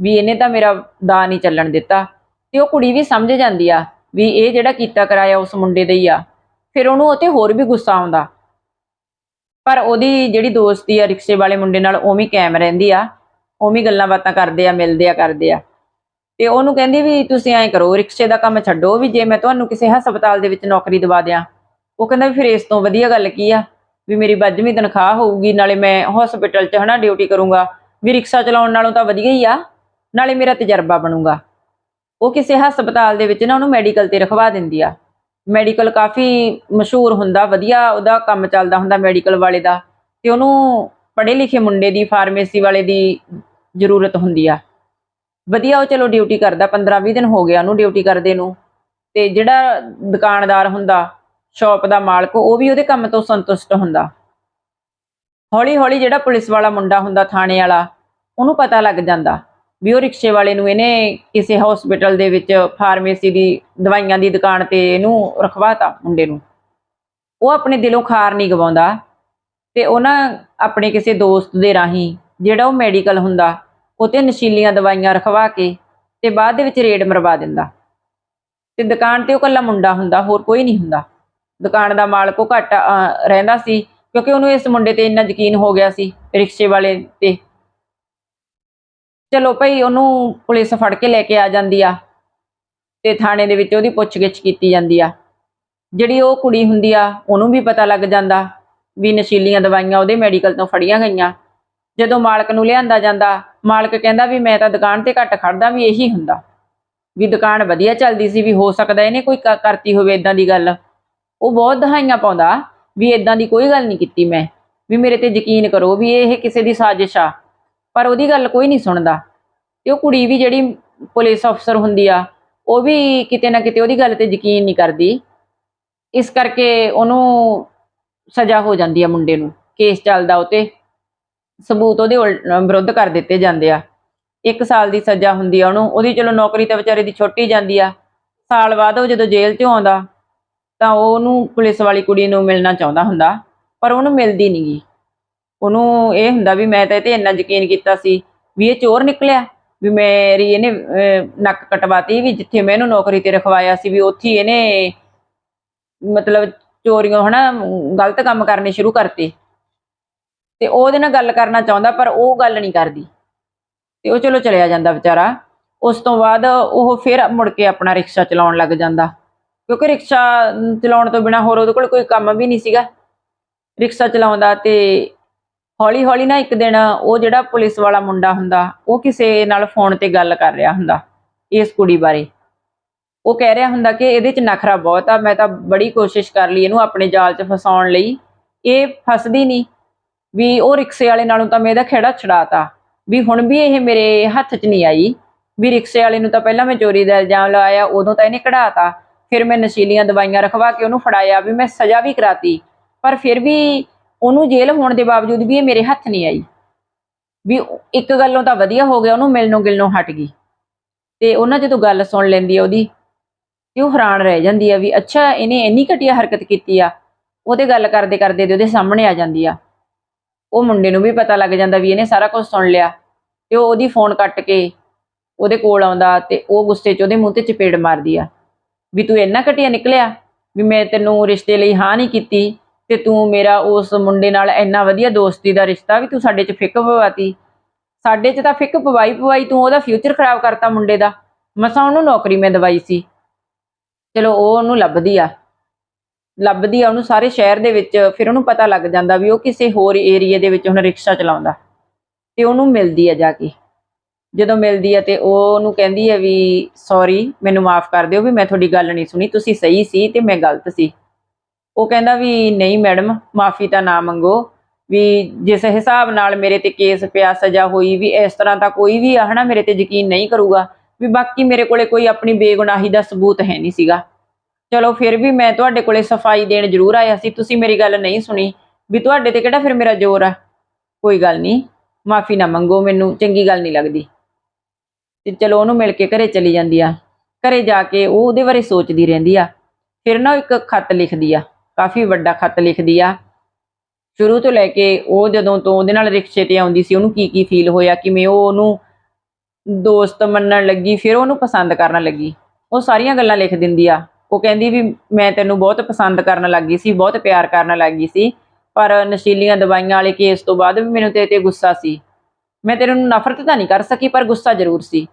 ਵੀ ਇਹਨੇ ਤਾਂ ਮੇਰਾ ਦਾ ਨਹੀਂ ਚੱਲਣ ਦਿੱਤਾ। ਤੇ ਉਹ ਕੁੜੀ ਵੀ ਸਮਝ ਜਾਂਦੀ ਆ ਵੀ ਇਹ ਜਿਹੜਾ ਕੀਤਾ ਕਰਾਇਆ ਉਸ ਮੁੰਡੇ ਦਾ ਹੀ ਆ। ਫਿਰ ਉਹਨੂੰ ਉਹ ਤੇ ਹੋਰ ਵੀ ਗੁੱਸਾ ਆਉਂਦਾ। ਪਰ ਉਹਦੀ ਜਿਹੜੀ ਦੋਸਤੀ ਆ ਰਿਕਸ਼ੇ ਵਾਲੇ ਮੁੰਡੇ ਨਾਲ ਉਵੇਂ ਕਾਇਮ ਰਹਿੰਦੀ ਆ। ਉਵੇਂ ਗੱਲਾਂ ਬਾਤਾਂ ਕਰਦੇ ਆ, ਮਿਲਦੇ ਆ, ਕਰਦੇ ਆ। ਤੇ ਉਹਨੂੰ ਕਹਿੰਦੀ ਵੀ ਤੁਸੀਂ ਐਂ ਕਰੋ, ਰਿਕਸ਼ੇ ਦਾ ਕੰਮ ਛੱਡੋ ਵੀ ਜੇ ਮੈਂ ਤੁਹਾਨੂੰ ਕਿਸੇ ਹਸਪਤਾਲ ਦੇ ਵਿੱਚ ਨੌਕਰੀ ਦਵਾ ਦਿਆਂ। ਉਹ ਕਹਿੰਦਾ ਵੀ ਫਿਰ ਇਸ ਤੋਂ ਵਧੀਆ ਗੱਲ ਕੀ ਆ? ਵੀ ਮੇਰੀ ਵੱਜਵੀਂ ਤਨਖਾਹ ਹੋਊਗੀ, ਨਾਲੇ ਮੈਂ ਹਸਪੀਟਲ 'ਚ ਹਨਾ ਡਿਊਟੀ ਕਰੂੰਗਾ। ਵੀ ਰਿਕਸ਼ਾ ਚਲਾਉਣ ਨਾਲੋਂ ਤਾਂ ਵਧੀਆ ਹੀ ਆ। ਨਾਲੇ ਮੇਰਾ ਤਜਰਬਾ ਬਣੂਗਾ। ਉਹ ਕਿਸੇ ਹਸਪਤਾਲ ਦੇ ਵਿੱਚ ਨਾ ਉਹਨੂੰ ਮੈਡੀਕਲ ਤੇ ਰਖਵਾ ਦਿੰਦੀ ਆ। ਮੈਡੀਕਲ ਕਾਫੀ ਮਸ਼ਹੂਰ ਹੁੰਦਾ, ਵਧੀਆ ਉਹਦਾ ਕੰਮ ਚੱਲਦਾ ਹੁੰਦਾ ਮੈਡੀਕਲ ਵਾਲੇ ਦਾ। ਤੇ ਉਹਨੂੰ ਪੜ੍ਹੇ ਲਿਖੇ ਮੁੰਡੇ ਦੀ ਫਾਰਮੇਸੀ ਵਾਲੇ ਦੀ ਜ਼ਰੂਰਤ ਹੁੰਦੀ ਆ। ਵਧੀਆ ਉਹ ਚਲੋ ਡਿਊਟੀ ਕਰਦਾ 15-20 ਦਿਨ ਹੋ ਗਿਆ ਉਹਨੂੰ ਡਿਊਟੀ ਕਰਦੇ ਨੂੰ। ਤੇ ਜਿਹੜਾ ਦੁਕਾਨਦਾਰ ਹੁੰਦਾ ਸ਼ਾਪ ਦਾ ਮਾਲਕ, ਉਹ ਵੀ ਉਹਦੇ ਕੰਮ ਤੋਂ ਸੰਤੁਸ਼ਟ ਹੁੰਦਾ। ਹੌਲੀ ਹੌਲੀ ਜਿਹੜਾ ਪੁਲਿਸ ਵਾਲਾ ਮੁੰਡਾ ਹੁੰਦਾ, ਥਾਣੇ ਵਾਲਾ, ਉਹਨੂੰ ਪਤਾ ਲੱਗ ਜਾਂਦਾ। ਵੀ ਉਹ ਰਿਕਸ਼ੇ ਵਾਲੇ ਨੂੰ ਇਹਨੇ ਕਿਸੇ ਹਸਪੀਟਲ ਦੇ ਵਿੱਚ ਫਾਰਮੇਸੀ ਦੀ ਦਵਾਈਆਂ ਦੀ ਦੁਕਾਨ ਤੇ ਇਹਨੂੰ ਰਖਵਾਤਾ ਮੁੰਡੇ ਨੂੰ। ਉਹ ਆਪਣੇ ਦਿਲੋਂ ਖਾਰ ਨਹੀਂ ਗਵਾਉਂਦਾ ਤੇ ਉਹ ਨਾ ਆਪਣੇ ਕਿਸੇ ਦੋਸਤ ਦੇ ਰਾਹੀਂ ਜਿਹੜਾ ਉਹ ਮੈਡੀਕਲ ਹੁੰਦਾ, ਉਹ ਤੇ ਨਸ਼ੀਲੀਆਂ ਦਵਾਈਆਂ ਰਖਵਾ ਕੇ ਤੇ ਬਾਅਦ ਦੇ ਵਿੱਚ ਰੇਡ ਮਰਵਾ ਦਿੰਦਾ। ਤੇ ਦੁਕਾਨ ਤੇ ਉਹ ਕੱਲਾ ਮੁੰਡਾ ਹੁੰਦਾ, ਹੋਰ ਕੋਈ ਨਹੀਂ ਹੁੰਦਾ। ਦੁਕਾਨ ਦਾ ਮਾਲਕ ਉਹ ਘੱਟ ਰਹਿੰਦਾ ਸੀ ਕਿਉਂਕਿ ਉਹਨੂੰ ਇਸ ਮੁੰਡੇ ਤੇ ਇੰਨਾ ਯਕੀਨ ਹੋ ਗਿਆ ਸੀ, ਰਿਕਸ਼ੇ ਵਾਲੇ ਤੇ। ਚਲੋ ਭਾਈ ਉਹਨੂੰ ਪੁਲਿਸ ਫੜ ਕੇ ਲੈ ਕੇ ਆ ਜਾਂਦੀ ਆ ਤੇ ਥਾਣੇ ਦੇ ਵਿੱਚ ਉਹਦੀ ਪੁੱਛਗਿੱਛ ਕੀਤੀ ਜਾਂਦੀ ਆ। ਜਿਹੜੀ ਉਹ ਕੁੜੀ ਹੁੰਦੀ ਆ, ਉਹਨੂੰ ਵੀ ਪਤਾ ਲੱਗ ਜਾਂਦਾ ਵੀ ਨਸ਼ੀਲੀਆਂ ਦਵਾਈਆਂ ਉਹਦੇ ਮੈਡੀਕਲ ਤੋਂ ਫੜੀਆਂ ਗਈਆਂ। ਜਦੋਂ ਮਾਲਕ ਨੂੰ ਲਿਆਂਦਾ ਜਾਂਦਾ, ਮਾਲਕ ਕਹਿੰਦਾ ਵੀ ਮੈਂ ਤਾਂ ਦੁਕਾਨ ਤੇ ਘੱਟ ਖੜਦਾ ਵੀ ਇਹੀ ਹੁੰਦਾ। ਵੀ ਦੁਕਾਨ ਵਧੀਆ ਚੱਲਦੀ ਸੀ ਵੀ ਹੋ ਸਕਦਾ ਇਹਨੇ ਕੋਈ ਕ- ਕਰਤੀ ਹੋਵੇ ਇਦਾਂ ਦੀ ਗੱਲ। ਉਹ ਬਹੁਤ ਦਹਾਈਆਂ ਪਾਉਂਦਾ ਵੀ ਇਦਾਂ ਦੀ ਕੋਈ ਗੱਲ ਨਹੀਂ ਕੀਤੀ ਮੈਂ। ਵੀ ਮੇਰੇ ਤੇ ਯਕੀਨ ਕਰੋ ਵੀ ਇਹ ਕਿਸੇ ਦੀ ਸਾਜ਼ਿਸ਼ ਆ। ਪਰ ਉਹਦੀ ਗੱਲ ਕੋਈ ਨਹੀਂ ਸੁਣਦਾ। ਤੇ ਉਹ ਕੁੜੀ ਵੀ ਜਿਹੜੀ ਪੁਲਿਸ ਅਫਸਰ ਹੁੰਦੀ ਆ, ਉਹ ਵੀ ਕਿਤੇ ਨਾ ਕਿਤੇ ਉਹਦੀ ਗੱਲ ਤੇ ਯਕੀਨ ਨਹੀਂ ਕਰਦੀ। ਇਸ ਕਰਕੇ ਉਹਨੂੰ ਸਜ਼ਾ ਹੋ ਜਾਂਦੀ ਆ ਮੁੰਡੇ ਨੂੰ, ਕੇਸ ਚੱਲਦਾ ਉਹ ਤੇ। ਸਬੂਤ ਉਹਦੇ ਉਲ- ਵਿਰੁੱਧ ਕਰ ਦਿੱਤੇ ਜਾਂਦੇ ਆ। ਇੱਕ ਸਾਲ ਦੀ ਸਜ਼ਾ ਹੁੰਦੀ ਆ ਉਹਨੂੰ। ਉਹਦੀ ਚਲੋ ਨੌਕਰੀ ਤਾਂ ਵਿਚਾਰੇ ਦੀ ਛੁੱਟੀ ਜਾਂਦੀ ਆ। ਸਾਲ ਬਾਅਦ ਉਹ ਜਦੋਂ ਜੇਲ੍ਹ 'ਚੋਂ ਆਉਂਦਾ, ਤਾਂ ਉਹਨੂੰ ਪੁਲਿਸ ਵਾਲੀ ਕੁੜੀ ਨੂੰ ਮਿਲਣਾ ਚਾਹੁੰਦਾ ਹੁੰਦਾ, ਪਰ ਉਹਨੂੰ ਮਿਲਦੀ ਨਹੀਂਗੀ ਉਹਨੂੰ ਇਹ ਹੁੰਦਾ ਵੀ ਮੈਂ ਤਾਂ ਇਹ ਤੇ ਇੰਨਾ ਯਕੀਨ ਕੀਤਾ ਸੀ ਵੀ ਇਹ ਚੋਰ ਨਿਕਲਿਆ, ਵੀ ਮੇਰੀ ਇਹਨੇ ਨੱਕ ਕਟਵਾਤੀ ਵੀ ਜਿੱਥੇ ਮੈਂ ਇਹਨੂੰ ਨੌਕਰੀ ਤੇ ਰਖਵਾਇਆ ਸੀ ਵੀ ਉੱਥੇ ਇਹਨੇ ਮਤਲਬ ਚੋਰੀਆਂ ਹਨਾ, ਗਲਤ ਕੰਮ ਕਰਨੇ ਸ਼ੁਰੂ ਕਰਤੇ। ਤੇ ਉਹਦੇ ਨਾਲ ਗੱਲ ਕਰਨਾ ਚਾਹੁੰਦਾ ਪਰ ਉਹ ਗੱਲ ਨਹੀਂ ਕਰਦੀ। ਤੇ ਉਹ ਚਲੋ ਚਲਿਆ ਜਾਂਦਾ ਵਿਚਾਰਾ। ਉਸ ਤੋਂ ਬਾਅਦ ਉਹ ਫਿਰ ਮੁੜ ਕੇ ਆਪਣਾ ਰਿਕਸ਼ਾ ਚਲਾਉਣ ਲੱਗ ਜਾਂਦਾ। ਕਿਉਂਕਿ ਰਿਕਸ਼ਾ ਚਲਾਉਣ ਤੋਂ ਬਿਨਾ ਹੋਰ ਉਹਦੇ ਕੋਲ ਕੋਈ ਕੰਮ ਵੀ ਨਹੀਂ ਸੀਗਾ। ਰਿਕਸ਼ਾ ਚਲਾਉਂਦਾ ਤੇ ਹੌਲੀ ਹੌਲੀ ਨਾ ਇੱਕ ਦਿਨ ਉਹ ਜਿਹੜਾ ਪੁਲਿਸ ਵਾਲਾ ਮੁੰਡਾ ਹੁੰਦਾ, ਉਹ ਕਿਸੇ ਨਾਲ ਫੋਨ ਤੇ ਗੱਲ ਕਰ ਰਿਹਾ ਹੁੰਦਾ ਇਸ ਕੁੜੀ ਬਾਰੇ। ਉਹ ਕਹਿ ਰਿਹਾ ਹੁੰਦਾ ਕਿ ਇਹਦੇ ਚ ਨਖਰਾ ਬਹੁਤ ਆ, ਮੈਂ ਤਾਂ ਬੜੀ ਕੋਸ਼ਿਸ਼ ਕਰ ਲਈ ਇਹਨੂੰ ਆਪਣੇ ਜਾਲ 'ਚ ਫਸਾਉਣ ਲਈ। ਇਹ ਫਸਦੀ ਨਹੀਂ ਵੀ ਉਹ ਰਿਕਸ਼ੇ ਵਾਲੇ ਨਾਲੋਂ ਤਾਂ ਮੈਂ ਇਹਦਾ ਖੇੜਾ ਛਡਾਤਾ। ਵੀ ਹੁਣ ਵੀ ਇਹ ਮੇਰੇ ਹੱਥ 'ਚ ਨਹੀਂ ਆਈ। ਵੀ ਰਿਕਸ਼ੇ ਵਾਲੇ ਨੂੰ ਤਾਂ ਪਹਿਲਾਂ ਮੈਂ ਚੋਰੀ ਦਾ ਇਲਜ਼ਾਮ ਲਾਇਆ, ਉਦੋਂ ਤਾਂ ਇਹਨੇ ਕਢਾਤਾ। ਫਿਰ ਮੈਂ ਨਸ਼ੀਲੀਆਂ ਦਵਾਈਆਂ ਰਖਵਾ ਕੇ ਉਹਨੂੰ ਫੜਾਇਆ, ਵੀ ਮੈਂ ਸਜ਼ਾ ਵੀ ਕਰਾਤੀ। ਪਰ ਫਿਰ ਵੀ ਉਹਨੂੰ ਜੇਲ੍ਹ ਹੋਣ ਦੇ ਬਾਵਜੂਦ ਵੀ ਇਹ ਮੇਰੇ ਹੱਥ ਨਹੀਂ ਆਈ। ਵੀ ਇੱਕ ਗੱਲੋਂ ਤਾਂ ਵਧੀਆ ਹੋ ਗਿਆ, ਉਹਨੂੰ ਮਿਲਣੋਂ ਗਿਲਣੋਂ ਹਟ ਗਈ। ਤੇ ਉਹਨਾਂ ਜਦੋਂ ਗੱਲ ਸੁਣ ਲੈਂਦੀ ਆ ਉਹਦੀ, ਤੇ ਉਹ ਹੈਰਾਨ ਰਹਿ ਜਾਂਦੀ ਆ ਵੀ ਅੱਛਾ, ਇਹਨੇ ਇੰਨੀ ਘਟੀਆ ਹਰਕਤ ਕੀਤੀ ਆ ਉਹਦੇ ਗੱਲ ਕਰਦੇ ਕਰਦੇ ਤੇ ਉਹਦੇ ਸਾਹਮਣੇ ਆ ਜਾਂਦੀ ਆ। ਉਹ ਮੁੰਡੇ ਨੂੰ ਵੀ ਪਤਾ ਲੱਗ ਜਾਂਦਾ ਵੀ ਇਹਨੇ ਸਾਰਾ ਕੁਝ ਸੁਣ ਲਿਆ। ਤੇ ਉਹ ਉਹਦੀ ਫੋਨ ਕੱਟ ਕੇ ਉਹਦੇ ਕੋਲ ਆਉਂਦਾ ਤੇ ਉਹ ਗੁੱਸੇ 'ਚ ਉਹਦੇ ਮੂੰਹ ਤੇ ਚਪੇੜ ਮਾਰਦੀ ਆ। ਵੀ ਤੂੰ ਇੰਨਾ ਘਟੀਆ ਨਿਕਲਿਆ, ਵੀ ਮੈਂ ਤੈਨੂੰ ਰਿਸ਼ਤੇ ਲਈ ਹਾਂ ਨਹੀਂ ਕੀਤੀ ਤੇ ਤੂੰ ਮੇਰਾ ਉਸ ਮੁੰਡੇ ਨਾਲ ਇੰਨਾ ਵਧੀਆ ਦੋਸਤੀ ਦਾ ਰਿਸ਼ਤਾ ਵੀ ਤੂੰ ਸਾਡੇ 'ਚ ਫਿੱਕ ਪਵਾਤੀ। ਸਾਡੇ 'ਚ ਤਾਂ ਫਿੱਕ ਪਵਾਈ ਪਵਾਈ ਤੂੰ ਉਹਦਾ ਫਿਊਚਰ ਖਰਾਬ ਕਰਤਾ ਮੁੰਡੇ ਦਾ। ਮਸਾਂ ਉਹਨੂੰ ਨੌਕਰੀ ਮੈਂ ਦਵਾਈ ਸੀ। ਚਲੋ ਉਹ ਉਹਨੂੰ ਲੱਭਦੀ ਆ। ਲੱਭਦੀ ਆ ਉਹਨੂੰ ਸਾਰੇ ਸ਼ਹਿਰ ਦੇ ਵਿੱਚ, ਫਿਰ ਉਹਨੂੰ ਪਤਾ ਲੱਗ ਜਾਂਦਾ ਵੀ ਉਹ ਕਿਸੇ ਹੋਰ ਏਰੀਏ ਦੇ ਵਿੱਚ ਹੁਣ ਰਿਕਸ਼ਾ ਚਲਾਉਂਦਾ। ਤੇ ਉਹਨੂੰ ਮਿਲਦੀ ਆ ਜਾ ਕੇ। ਜਦੋਂ ਮਿਲਦੀ ਆ ਤੇ ਉਹ ਉਹਨੂੰ ਕਹਿੰਦੀ ਆ ਵੀ ਸੌਰੀ ਮੈਨੂੰ ਮਾਫ ਕਰ ਦਿਓ ਵੀ ਮੈਂ ਤੁਹਾਡੀ ਗੱਲ ਨਹੀਂ ਸੁਣੀ, ਤੁਸੀਂ ਸਹੀ ਸੀ ਤੇ ਮੈਂ ਗਲਤ ਸੀ। ਉਹ ਕਹਿੰਦਾ ਵੀ ਨਹੀਂ ਮੈਡਮ, ਮਾਫੀ ਤਾਂ ਨਾ ਮੰਗੋ। ਵੀ ਜਿਸ ਹਿਸਾਬ ਨਾਲ ਮੇਰੇ ਤੇ ਕੇਸ ਪਿਆ ਸਜ਼ਾ ਹੋਈ, ਵੀ ਇਸ ਤਰ੍ਹਾਂ ਤਾਂ ਕੋਈ ਵੀ ਆ, ਹਨਾ, ਮੇਰੇ ਤੇ ਯਕੀਨ ਨਹੀਂ ਕਰੂਗਾ। ਵੀ ਬਾਕੀ ਮੇਰੇ ਕੋਲੇ ਕੋਈ ਆਪਣੀ ਬੇਗੁਨਾਹੀ ਦਾ ਸਬੂਤ ਹੈ ਨਹੀਂ ਸੀਗਾ। ਚਲੋ ਫਿਰ ਵੀ ਮੈਂ ਤੁਹਾਡੇ ਕੋਲੇ ਸਫ਼ਾਈ ਦੇਣ ਜ਼ਰੂਰ ਆਇਆ ਸੀ, ਤੁਸੀਂ ਮੇਰੀ ਗੱਲ ਨਹੀਂ ਸੁਣੀ। ਵੀ ਤੁਹਾਡੇ ਤੇ ਕਿਹੜਾ ਫਿਰ ਮੇਰਾ ਜ਼ੋਰ ਆ? ਕੋਈ ਗੱਲ ਨਹੀਂ, ਮਾਫੀ ਨਾ ਮੰਗੋ ਮੈਨੂੰ, ਚੰਗੀ ਗੱਲ ਨਹੀਂ ਲੱਗਦੀ। ਤੇ ਚਲੋ ਉਹਨੂੰ ਮਿਲ ਕੇ ਘਰੇ ਚਲੀ ਜਾਂਦੀ ਆ। ਘਰੇ ਜਾ ਕੇ ਉਹ ਉਹਦੇ ਬਾਰੇ ਸੋਚਦੀ ਰਹਿੰਦੀ ਆ। ਫਿਰ ਨਾ ਇੱਕ ਖੱਤ ਲਿਖਦੀ ਆ। ਕਾਫੀ ਵੱਡਾ ਖੱਤ ਲਿਖਦੀ ਆ। ਸ਼ੁਰੂ ਤੋਂ ਲੈ ਕੇ ਉਹ ਜਦੋਂ ਤੋਂ ਉਹਦੇ ਨਾਲ ਰਿਕਸ਼ੇ ਤੇ ਆਉਂਦੀ ਸੀ, ਉਹਨੂੰ ਕੀ ਕੀ ਫੀਲ ਹੋਇਆ, ਕਿਵੇਂ ਉਹ ਉਹਨੂੰ ਦੋਸਤ ਮੰਨਣ ਲੱਗੀ, ਫਿਰ ਉਹਨੂੰ ਪਸੰਦ ਕਰਨ ਲੱਗੀ। ਉਹ ਸਾਰੀਆਂ ਗੱਲਾਂ ਲਿਖ ਦਿੰਦੀ ਆ। ਉਹ ਕਹਿੰਦੀ ਵੀ ਮੈਂ ਤੈਨੂੰ ਬਹੁਤ ਪਸੰਦ ਕਰਨ ਲੱਗੀ ਸੀ, ਬਹੁਤ ਪਿਆਰ ਕਰਨ ਲੱਗੀ ਸੀ, ਪਰ ਨਸ਼ੀਲੀਆਂ ਦਵਾਈਆਂ ਵਾਲੇ ਕੇਸ ਤੋਂ ਬਾਅਦ ਵੀ ਮੈਨੂੰ ਤੇਰੇ ਤੇ ਗੁੱਸਾ ਸੀ। ਮੈਂ ਤੇਰੇ ਨੂੰ ਨਫ਼ਰਤ ਤਾਂ ਨਹੀਂ ਕਰ ਸਕੀ, ਪਰ ਗੁੱਸਾ ਜ਼ਰੂਰ ਸੀ।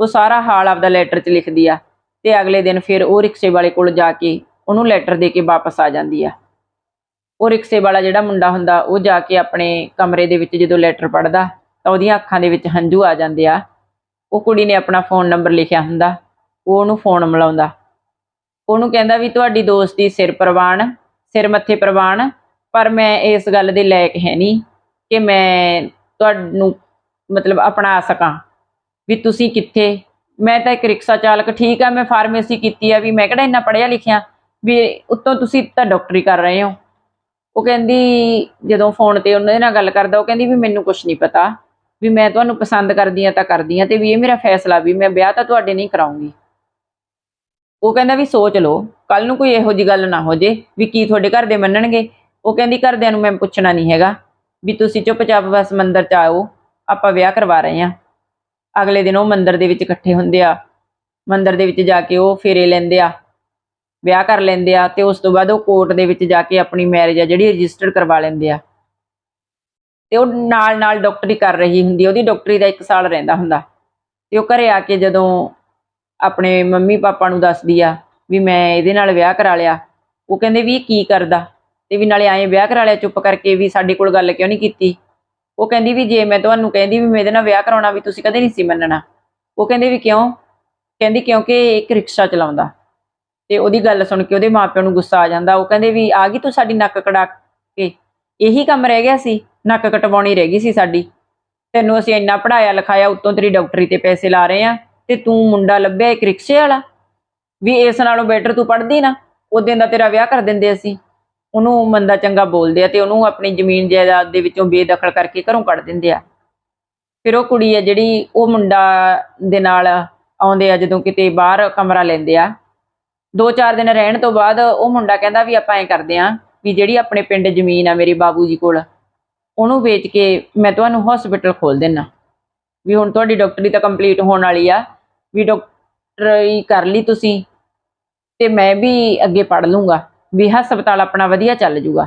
ਉਹ ਸਾਰਾ ਹਾਲ ਆਪਦਾ ਲੈਟਰ 'ਚ ਲਿਖਦੀ ਆ ਤੇ ਅਗਲੇ ਦਿਨ ਫਿਰ ਉਹ ਰਿਕਸ਼ੇ ਵਾਲੇ ਕੋਲ ਜਾ ਕੇ ਉਹਨੂੰ ਲੈਟਰ ਦੇ ਕੇ ਵਾਪਸ ਆ ਜਾਂਦੀ ਆ। ਉਹ ਰਿਕਸ਼ੇ ਵਾਲਾ ਜਿਹੜਾ ਮੁੰਡਾ ਹੁੰਦਾ, ਉਹ ਜਾ ਕੇ ਆਪਣੇ ਕਮਰੇ ਦੇ ਵਿੱਚ ਜਦੋਂ ਲੈਟਰ ਪੜ੍ਹਦਾ, ਤਾਂ ਉਹਦੀਆਂ ਅੱਖਾਂ ਦੇ ਵਿੱਚ ਹੰਝੂ ਆ ਜਾਂਦੇ ਆ। ਉਹ ਕੁੜੀ ਨੇ ਆਪਣਾ ਫੋਨ ਨੰਬਰ ਲਿਖਿਆ ਹੁੰਦਾ, ਉਹ ਉਹਨੂੰ ਫੋਨ ਮਿਲਾਉਂਦਾ। ਉਹਨੂੰ ਕਹਿੰਦਾ ਵੀ ਤੁਹਾਡੀ ਦੋਸਤੀ ਸਿਰ ਪ੍ਰਵਾਨ, ਸਿਰ ਮੱਥੇ ਪ੍ਰਵਾਨ, ਪਰ ਮੈਂ ਇਸ ਗੱਲ ਦੇ ਲਾਇਕ ਹੈ ਨਹੀਂ ਕਿ ਮੈਂ ਤੁਹਾਨੂੰ ਮਤਲਬ ਅਪਣਾ ਸਕਾਂ ਵੀ ਤੁਸੀਂ ਕਿੱਥੇ। ਮੈਂ ਤਾਂ ਇੱਕ ਰਿਕਸ਼ਾ ਚਾਲਕ ਠੀਕ ਆ, ਮੈਂ ਫਾਰਮੇਸੀ ਕੀਤੀ ਆ, ਵੀ ਮੈਂ ਕਿਹੜਾ ਇੰਨਾ ਪੜ੍ਹਿਆ ਲਿਖਿਆ। ਵੀ ਉੱਤੋਂ ਤੁਸੀਂ ਤਾਂ ਡਾਕਟਰੀ ਕਰ ਰਹੇ ਹੋ। ਉਹ ਕਹਿੰਦੀ, ਜਦੋਂ ਫੋਨ ਤੇ ਉਹਨਾਂ ਦੇ ਨਾਲ ਗੱਲ ਕਰਦਾ, ਉਹ ਕਹਿੰਦੀ ਵੀ ਮੈਨੂੰ ਕੁਝ ਨਹੀਂ ਪਤਾ। ਵੀ ਮੈਂ ਤੁਹਾਨੂੰ ਪਸੰਦ ਕਰਦੀ ਆ ਤਾਂ ਕਰਦੀ ਆ ਤੇ ਵੀ ਇਹ ਮੇਰਾ ਫੈਸਲਾ ਵੀ, ਮੈਂ ਵਿਆਹ ਤਾਂ ਤੁਹਾਡੇ ਨਹੀਂ ਕਰਾਉਂਗੀ। ਉਹ ਕਹਿੰਦਾ ਵੀ ਸੋਚ ਲਓ ਕੱਲ ਨੂੰ ਕੋਈ ਇਹੋ ਜੀ ਗੱਲ ਨਾ ਹੋ ਜੇ ਵੀ ਕੀ ਤੁਹਾਡੇ ਘਰ ਦੇ ਮੰਨਣਗੇ। ਉਹ ਕਹਿੰਦੀ ਘਰਦਿਆਂ ਨੂੰ ਮੈਂ ਪੁੱਛਣਾ ਨਹੀਂ ਹੈਗਾ ਵੀ ਤੁਸੀਂ ਚੁੱਪਚਾਪ ਬਸ ਮੰਦਰ ਚ ਆਓ, ਆਪਾਂ ਵਿਆਹ ਕਰਵਾ ਰਹੇ ਆ ਅਗਲੇ ਦਿਨ ਉਹ ਮੰਦਰ ਦੇ ਵਿੱਚ ਇਕੱਠੇ ਹੁੰਦੇ ਆ। ਮੰਦਰ ਦੇ ਵਿੱਚ ਜਾ ਕੇ ਉਹ ਫੇਰੇ ਲੈਂਦੇ ਆ। ਵਿਆਹ ਕਰ ਲੈਂਦੇ ਆ ਤੇ ਉਸ ਤੋਂ ਬਾਅਦ ਉਹ ਕੋਰਟ ਦੇ ਵਿੱਚ ਜਾ ਕੇ ਆਪਣੀ ਮੈਰਿਜ ਆ, ਜਿਹੜੀ ਰਜਿਸਟਰਡ ਕਰਵਾ ਲੈਂਦੇ ਆ। ਤੇ ਉਹ ਨਾਲ ਨਾਲ ਡਾਕਟਰੀ ਕਰ ਰਹੀ ਹੁੰਦੀ ਉਹਦੀ ਡਾਕਟਰੀ ਦਾ 1 ਸਾਲ ਰਹਿੰਦਾ ਹੁੰਦਾ। ਤੇ ਉਹ ਘਰੇ ਆ ਕੇ ਜਦੋਂ ਆਪਣੇ ਮੰਮੀ ਪਾਪਾ ਨੂੰ ਦੱਸਦੀ ਆ ਵੀ ਮੈਂ ਇਹਦੇ ਨਾਲ ਵਿਆਹ ਕਰਾ ਲਿਆ, ਉਹ ਕਹਿੰਦੇ ਵੀ ਇਹ ਕੀ ਕਰਦਾ? ਤੇ ਵੀ ਨਾਲੇ ਐਂ ਵਿਆਹ ਕਰਾ ਲਿਆ ਚੁੱਪ ਕਰਕੇ ਵੀ ਸਾਡੇ ਕੋਲ ਗੱਲ ਕਿਉਂ ਨਹੀਂ ਕੀਤੀ? ਉਹ ਕਹਿੰਦੀ ਵੀ ਜੇ ਮੈਂ ਤੁਹਾਨੂੰ ਕਹਿੰਦੀ ਵੀ ਮੈਂ ਇਹਦੇ ਨਾਲ ਵਿਆਹ ਕਰਾਉਣਾ ਵੀ ਤੁਸੀਂ ਕਦੇ ਨਹੀਂ ਸੀ ਮੰਨਣਾ। ਉਹ ਕਹਿੰਦੇ ਵੀ ਕਿਉਂ? ਕਹਿੰਦੀ ਕਿਉਂਕਿ ਇੱਕ ਰਿਕਸ਼ਾ ਚਲਾਉਂਦਾ। ਤੇ ਉਹਦੀ ਗੱਲ ਸੁਣ ਕੇ ਉਹਦੇ ਮਾਪਿਆਂ ਨੂੰ ਗੁੱਸਾ ਆ ਜਾਂਦਾ। ਉਹ ਕਹਿੰਦੇ ਵੀ, ਆ ਗਈ ਤੂੰ ਸਾਡੀ ਨੱਕ ਕੜਾ ਕੇ। ਇਹੀ ਕੰਮ ਰਹਿ ਗਿਆ ਸੀ। ਨੱਕ ਕਟਵਾਉਣੀ ਰਹਿ ਗਈ ਸੀ ਸਾਡੀ। ਤੈਨੂੰ ਅਸੀਂ ਇੰਨਾ ਪੜਾਇਆ ਲਿਖਾਇਆ, ਉੱਤੋਂ ਤੇਰੀ ਡਾਕਟਰੀ ਤੇ ਪੈਸੇ ਲਾ ਰਹੇ ਆ ਤੇ ਤੂੰ ਮੁੰਡਾ ਲੱਭਿਆ ਇੱਕ ਰਿਕਸ਼ੇ ਵਾਲਾ। ਵੀ ਇਸ ਨਾਲੋਂ ਬੈਟਰ ਤੂੰ ਪੜਦੀ ਨਾ ਉਦੋਂ ਦਾ ਤੇਰਾ ਵਿਆਹ ਕਰ ਦਿੰਦੇ ਅਸੀਂ। ਉਹਨੂੰ ਮੰਦਾ ਚੰਗਾ ਬੋਲਦੇ ਆ ਤੇ ਉਹਨੂੰ ਆਪਣੀ ਜ਼ਮੀਨ ਜਾਇਦਾਦ ਦੇ ਵਿੱਚੋਂ ਬੇਦਖਲ ਕਰਕੇ ਘਰੋਂ ਕੱਢ ਦਿੰਦੇ ਆ। ਫਿਰ ਉਹ ਕੁੜੀ ਆ ਜਿਹੜੀ, ਉਹ ਮੁੰਡਾ ਦੇ ਨਾਲ ਆਉਂਦੇ ਆ ਜਦੋਂ ਕਿਤੇ ਬਾਹਰ ਕਮਰਾ ਲੈਂਦੇ ਆ। ਦੋ ਚਾਰ ਦਿਨ ਰਹਿਣ ਤੋਂ ਬਾਅਦ ਉਹ ਮੁੰਡਾ ਕਹਿੰਦਾ ਵੀ ਆਪਾਂ ਐਂ ਕਰਦੇ ਆ ਵੀ ਜਿਹੜੀ ਆਪਣੇ ਪਿੰਡ ਜ਼ਮੀਨ ਆ ਮੇਰੇ ਬਾਬੂ ਜੀ ਕੋਲ, ਉਹਨੂੰ ਵੇਚ ਕੇ ਮੈਂ ਤੁਹਾਨੂੰ ਹਸਪੀਟਲ ਖੋਲ ਦੇਣਾ ਵੀ ਹੁਣ ਤੁਹਾਡੀ ਡਾਕਟਰੀ ਤਾਂ ਕੰਪਲੀਟ ਹੋਣ ਵਾਲੀ ਆ, ਵੀ ਡਾਕਟਰੀ ਕਰ ਲਈ ਤੁਸੀਂ, ਤੇ ਮੈਂ ਵੀ ਅੱਗੇ ਪੜ ਲੂੰਗਾ, ਵੀ ਹਸਪਤਾਲ ਆਪਣਾ ਵਧੀਆ ਚੱਲ ਜੂਗਾ।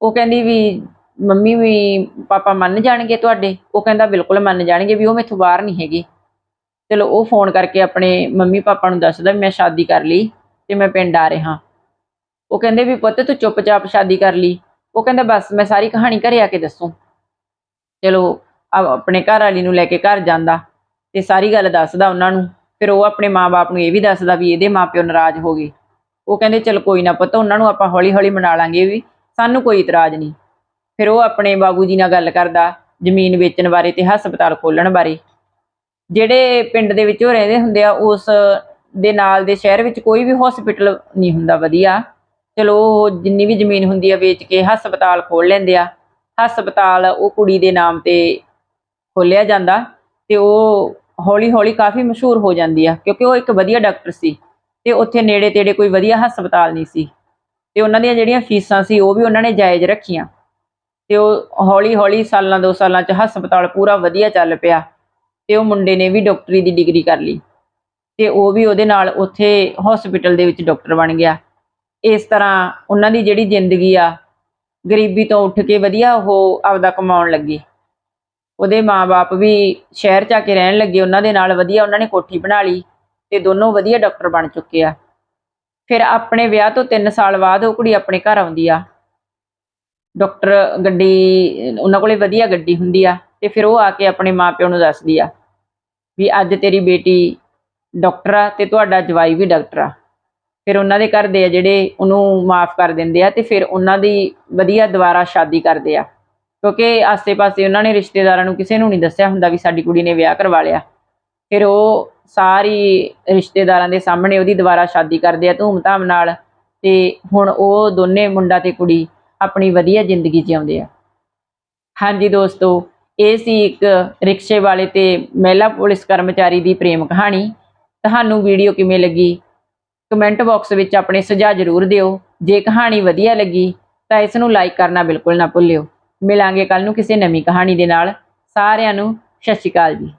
ਉਹ ਕਹਿੰਦੀ ਵੀ ਮੰਮੀ ਵੀ ਪਾਪਾ ਮੰਨ ਜਾਣਗੇ ਤੁਹਾਡੇ, ਉਹ ਕਹਿੰਦਾ ਬਿਲਕੁਲ ਮੰਨ ਜਾਣਗੇ ਵੀ ਉਹ ਮੈਥੋਂ ਬਾਹਰ ਨਹੀਂ ਹੈਗੇ। ਚਲੋ ਉਹ ਫੋਨ ਕਰਕੇ ਆਪਣੇ ਮੰਮੀ ਪਾਪਾ ਨੂੰ ਦੱਸਦਾ ਵੀ ਮੈਂ ਸ਼ਾਦੀ ਕਰ ਲਈ। ਤੇ ਮੈਂ ਪਿੰਡ ਆ ਰਿਹਾ। ਉਹ ਕਹਿੰਦੇ ਵੀ ਪੁੱਤ ਤੂੰ ਚੁੱਪਚਾਪ ਸ਼ਾਦੀ ਕਰ ਲਈ। ਉਹ ਕਹਿੰਦਾ, ਬਸ, ਮੈਂ ਸਾਰੀ ਕਹਾਣੀ ਘਰੇ ਆ ਕੇ ਦੱਸੂ। ਚਲੋ ਆਪਣੇ ਘਰ ਵਾਲੀ ਨੂੰ ਲੈ ਕੇ ਘਰ ਜਾਂਦਾ ਤੇ ਸਾਰੀ ਗੱਲ ਦੱਸਦਾ ਉਹਨਾਂ ਨੂੰ। ਫਿਰ ਉਹ ਆਪਣੇ ਮਾਪੇ ਨੂੰ ਇਹ ਵੀ ਦੱਸਦਾ ਵੀ ਇਹਦੇ ਮਾਪਿਓ ਨਾਰਾਜ਼ ਹੋ ਗਏ। ਉਹ ਕਹਿੰਦੇ, ਚਲ ਕੋਈ ਨਾ ਪੁੱਤ, ਉਹਨਾਂ ਨੂੰ ਆਪਾਂ ਹੌਲੀ ਹੌਲੀ ਮਨਾ ਲਾਂਗੇ ਵੀ ਸਾਨੂੰ ਕੋਈ ਇਤਰਾਜ਼ ਨਹੀਂ। ਫਿਰ ਉਹ ਆਪਣੇ ਬਾਬੂ ਜੀ ਨਾਲ ਗੱਲ ਕਰਦਾ ਜ਼ਮੀਨ ਵੇਚਣ ਬਾਰੇ ਤੇ ਹਸਪਤਾਲ ਖੋਲਣ ਬਾਰੇ। ਜਿਹੜੇ ਪਿੰਡ ਦੇ ਵਿੱਚ ਉਹ ਰਹਿੰਦੇ ਹੁੰਦੇ ਆ, ਉਸ ਦੇ ਨਾਲ ਦੇ ਸ਼ਹਿਰ ਵਿੱਚ ਕੋਈ ਵੀ ਹਸਪੀਟਲ ਨਹੀਂ ਹੁੰਦਾ ਵਧੀਆ। ਚਲੋ ਉਹ ਜਿੰਨੀ ਵੀ ਜ਼ਮੀਨ ਹੁੰਦੀ ਆ ਵੇਚ ਕੇ ਹਸਪਤਾਲ ਖੋਲ ਲੈਂਦੇ ਆ। ਹਸਪਤਾਲ ਉਹ ਕੁੜੀ ਦੇ ਨਾਮ ਤੇ ਖੋਲਿਆ ਜਾਂਦਾ ਤੇ ਉਹ ਹੌਲੀ ਹੌਲੀ ਕਾਫੀ ਮਸ਼ਹੂਰ ਹੋ ਜਾਂਦੀ ਆ, ਕਿਉਂਕਿ ਉਹ ਇੱਕ ਵਧੀਆ ਡਾਕਟਰ ਸੀ ਤੇ ਉੱਥੇ ਨੇੜੇ ਤੇੜੇ ਕੋਈ ਵਧੀਆ ਹਸਪਤਾਲ ਨਹੀਂ ਸੀ। ਤੇ ਉਹਨਾਂ ਦੀਆਂ ਜਿਹੜੀਆਂ ਫੀਸਾਂ ਸੀ, ਉਹ ਵੀ ਉਹਨਾਂ ਨੇ ਜਾਇਜ਼ ਰੱਖੀਆਂ। ਤੇ ਉਹ ਹੌਲੀ ਹੌਲੀ ਸਾਲਾਂ ਦੋ ਸਾਲਾਂ ਚ ਹਸਪਤਾਲ ਪੂਰਾ ਵਧੀਆ ਚੱਲ ਪਿਆ ਤੇ ਉਹ ਮੁੰਡੇ ਨੇ ਵੀ ਡਾਕਟਰੀ ਦੀ ਡਿਗਰੀ ਕਰ ਲਈ। ਤੇ ਉਹ ਵੀ ਉਹਦੇ ਨਾਲ ਉੱਥੇ ਹਸਪੀਟਲ ਦੇ ਵਿੱਚ ਡਾਕਟਰ ਬਣ ਗਿਆ। ਇਸ ਤਰ੍ਹਾਂ ਉਹਨਾਂ ਦੀ ਜਿਹੜੀ ਜ਼ਿੰਦਗੀ ਆ, ਗਰੀਬੀ ਤੋਂ ਉੱਠ ਕੇ ਵਧੀਆ ਉਹ ਆਪਦਾ ਕਮਾਉਣ ਲੱਗੇ। ਉਹਦੇ ਮਾਪੇ ਵੀ ਸ਼ਹਿਰ ਚ ਆ ਕੇ ਰਹਿਣ ਲੱਗੇ, ਉਹਨਾਂ ਦੇ ਨਾਲ ਵਧੀਆ ਉਹਨਾਂ ਨੇ ਕੋਠੀ ਬਣਾ ਲਈ ਤੇ ਦੋਨੋਂ ਵਧੀਆ ਡਾਕਟਰ ਬਣ ਚੁੱਕੇ ਆ। ਫਿਰ ਆਪਣੇ ਵਿਆਹ ਤੋਂ 3 ਸਾਲ ਬਾਅਦ ਉਹ ਕੁੜੀ ਆਪਣੇ ਘਰ ਆਉਂਦੀ ਆ। ਡਾਕਟਰ ਗੱਡੀ, ਉਹਨਾਂ ਕੋਲੇ ਵਧੀਆ ਗੱਡੀ ਹੁੰਦੀ ਆ ਤੇ ਫਿਰ ਉਹ ਆ ਕੇ ਆਪਣੇ ਮਾਪਿਆਂ ਨੂੰ ਦੱਸਦੀ ਆ ਵੀ ਅੱਜ ਤੇਰੀ ਬੇਟੀ ਡਾਕਟਰ ਆ ਤੇ ਤੁਹਾਡਾ ਜਵਾਈ ਵੀ ਡਾਕਟਰ ਆ। ਫਿਰ ਉਹਨਾਂ ਦੇ ਘਰ ਦੇ ਆ ਜਿਹੜੇ ਉਹਨੂੰ ਮਾਫ ਕਰ ਦਿੰਦੇ ਆ ਤੇ ਫਿਰ ਉਹਨਾਂ ਦੀ ਵਧੀਆ ਦੁਬਾਰਾ ਸ਼ਾਦੀ ਕਰਦੇ ਆ। ਕਿਉਂਕਿ ਆਸੇ-ਪਾਸੇ ਉਹਨਾਂ ਨੇ ਰਿਸ਼ਤੇਦਾਰਾਂ ਨੂੰ ਕਿਸੇ ਨੂੰ ਨਹੀਂ ਦੱਸਿਆ ਹੁੰਦਾ ਵੀ ਸਾਡੀ ਕੁੜੀ ਨੇ ਵਿਆਹ ਕਰਵਾ ਲਿਆ। ਫਿਰ ਉਹ ਸਾਰੀ ਰਿਸ਼ਤੇਦਾਰਾਂ ਦੇ ਸਾਹਮਣੇ ਉਹਦੀ ਦੁਬਾਰਾ ਸ਼ਾਦੀ ਕਰਦੇ ਆ ਧੂਮ-ਧਾਮ ਨਾਲ ਤੇ ਹੁਣ ਉਹ ਦੋਨੇ ਮੁੰਡਾ ਤੇ ਕੁੜੀ ਆਪਣੀ ਵਧੀਆ ਜ਼ਿੰਦਗੀ ਜਿਉਂਦੇ ਆ। ਹਾਂਜੀ ਦੋਸਤੋ, ਇਹ ਸੀ ਇੱਕ ਰਿਕਸ਼ੇ ਵਾਲੇ ਤੇ ਮਹਿਲਾ ਪੁਲਿਸ ਕਰਮਚਾਰੀ ਦੀ ਪ੍ਰੇਮ ਕਹਾਣੀ। ਤੁਹਾਨੂੰ ਵੀਡੀਓ ਕਿਵੇਂ ਲੱਗੀ? ਕਮੈਂਟ ਬਾਕਸ ਵਿੱਚ ਆਪਣੇ ਸੁਝਾਅ ਜ਼ਰੂਰ ਦਿਓ। ਜੇ ਕਹਾਣੀ ਵਧੀਆ ਲੱਗੀ, ਤਾਂ ਇਸ ਨੂੰ ਲਾਈਕ ਕਰਨਾ ਬਿਲਕੁਲ ਨਾ ਭੁੱਲਿਓ। ਮਿਲਾਂਗੇ ਕੱਲ ਨੂੰ ਕਿਸੇ ਨਵੀਂ ਕਹਾਣੀ ਦੇ ਨਾਲ। ਸਾਰਿਆਂ ਨੂੰ ਸਤਿ ਸ਼੍ਰੀ ਅਕਾਲ ਜੀ।